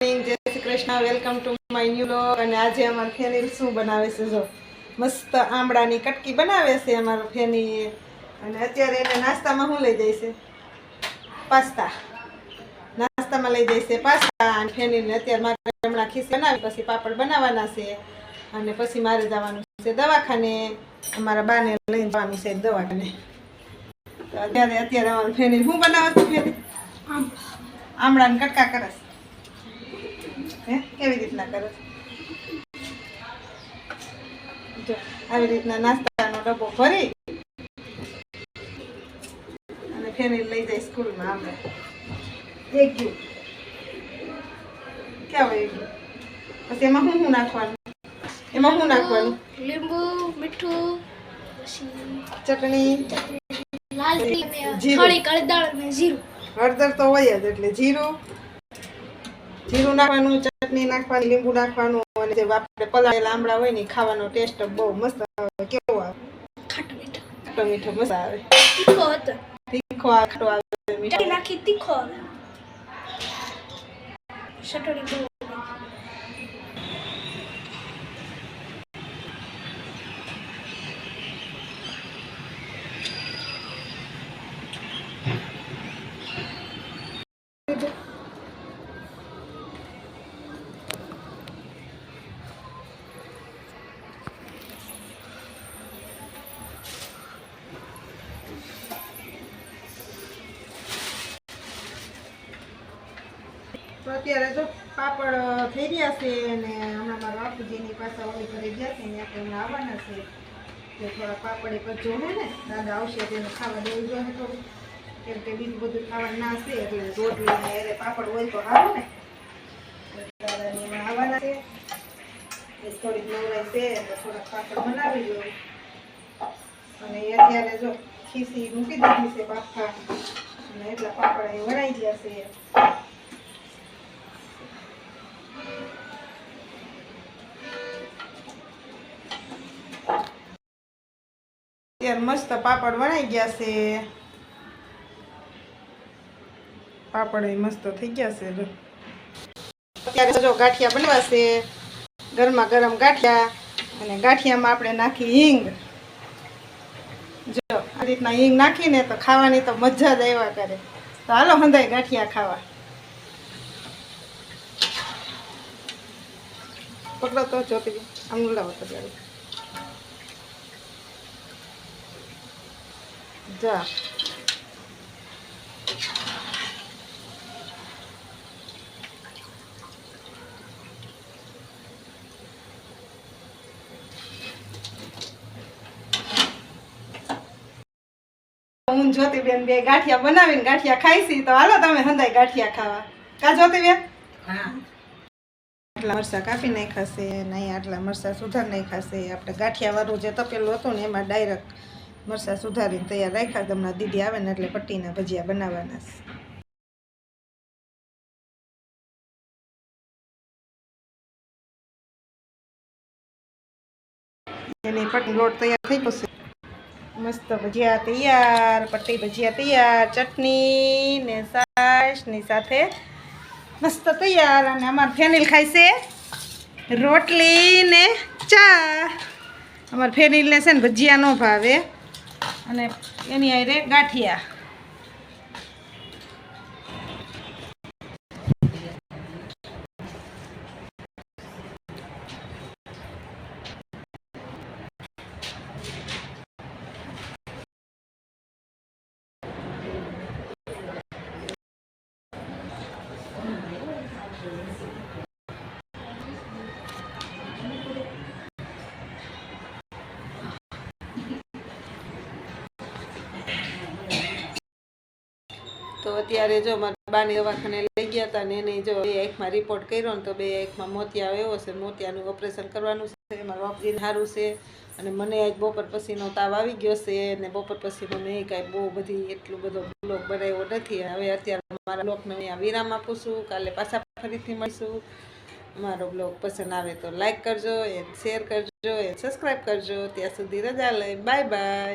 જય Shri Krishna welcome to my new vlog અને આજે અમારા ફેની શું બનાવે છે જો? મસ્ત આમળાની કટકી બનાવે છે અમારો ફેની અને અત્યારે એને નાસ્તામાં શું લઈ જાય છે? પાસ્તા. નાસ્તામાં લઈ જાય છે પાસ્તા. અને ફેનીને અત્યારે મારે હમણાં ખીસ બનાવી, પછી પાપડ બનાવવાના છે. અને પછી મારે જવાનું છે દવાખાને. અમારા બાને લઈને જવાનું છે દવાખાને. તો અત્યારે અત્યારે અમારું ફેની શું બનાવે છે? ફેની આમળાને કટકા કરે છે. હે? કેવી રીતના કરે જો આવી રીતના નાસ્તાનો ડબ્બો ભરી અને ફેરી લઈ જાય સ્કૂલમાં આપણે. એક ગયું કેવાય ગયું પછી એમાં શું શું નાખવાનું? એમાં શું નાખવાનું? લીંબુ મીઠું ચટણી. હળદર તો હોય જ એટલે જીરું જીરું નાખવાનું ચટણી નાખવાની લીંબુ નાખવાનું અને જે આપણે પલાળેલા આમળા હોય ને ખાવાનો ટેસ્ટ બહુ મસ્ત આવે કેવો આવે? ખાટું મીઠું. ખાટો મીઠો મસ્ત આવે. તીખો હતો. તીખો ખાટો આવે મીઠો નાખી તીખો આવે. Thank બહુ તો અત્યારે જો પાપડ થઈ રહ્યા છે અને હમણાં મારા બાપુજીની પાસે ઓલી ઘરે ગયા છે, ત્યાં તો આવવાના છે. તો થોડા પાપડ જ જોવે ને, દાદા આવશે તેને ખાવા દેવું જોઈએ થોડું. કેમ કે બીજું બધું ખાવા ના છે, એટલે રોટલી ને એને પાપડ હોય તો સારું ને. દાદાને આવવાના છે. થોડીક નવરાઈ છે, એટલે થોડાક પાપડ બનાવી લો. અને અત્યારે જો ખીસી મૂકી દીધી છે પાખા અને એટલા પાપડ એ વળાઈ ગયા છે. મસ્ત પાપડ વણાઈ ગયા છે. પાપડ મસ્ત થઈ ગયા છે. અત્યારે જો ગાંઠિયા બનવાશે ગરમા ગરમ ગાંઠિયા અને ગાંઠિયામાં આપણે નાખી હિંગ. જો આ રીતના હિંગ નાખીને તો ખાવાની તો મજા જ આવ્યા કરે. તો હાલો હંધાય ગાંઠિયા ખાવા. પકડો તો જોતી આમ લાવો તો જા હું જ્યોતિબેન બે ગાંઠિયા બનાવીને ગાંઠિયા ખાઈશી તો હાલો તમે હંધાય ગાંઠિયા ખાવા. કા જ્યોતિબેન? આટલા મરસા કાપી નાખાશે ને અહીંયા આટલા મરસા સુધાર નાખાશે આપણે ગાંઠિયા વાળું જે તપેલું હતું ને એમાં ડાયરેક્ટ મરસા સુધારીને તૈયાર રાખ્યા તમને દીદી આવે ને એટલે પટ્ટીના ભજીયા બનાવવાના લોટ તૈયાર થઈ જશે મસ્ત ભજીયા તૈયાર, પટ્ટી ભજીયા તૈયાર, ચટણી ને સાસની સાથે મસ્ત તૈયાર. અને અમાર ફેનિલ ખાય છે રોટલી ને ચા. અમાર ફેનિલને છે ને ભજીયા ન ભાવે. અને એની આરે ગાંઠિયા. તો અત્યારે જો મારા બાની દવાખાને લઈ ગયા હતા ને એને જો બે આંખમાં રિપોર્ટ કર્યો ને તો બે આંખમાં મોતિયા આવ્યો છે. મોતિયાનું ઓપરેશન કરવાનું છે. મારું બાપજીને સારું છે અને મને આજ બપોર પછીનો તાવ આવી ગયો છે અને બપોર પછીનો મેં કાંઈ બહુ બધી એટલું બધો બ્લોગ બનાવ્યો નથી. હવે અત્યારે મારા બ્લોગને અહીંયા વિરામ આપું છું. કાલે પાછા ફરીથી મળીશું. મારો બ્લોગ પસંદ આવે તો લાઈક કરજો એ શેર કરજો એ સબસ્ક્રાઈબ કરજો. ત્યાં સુધી રજા લઈ બાય બાય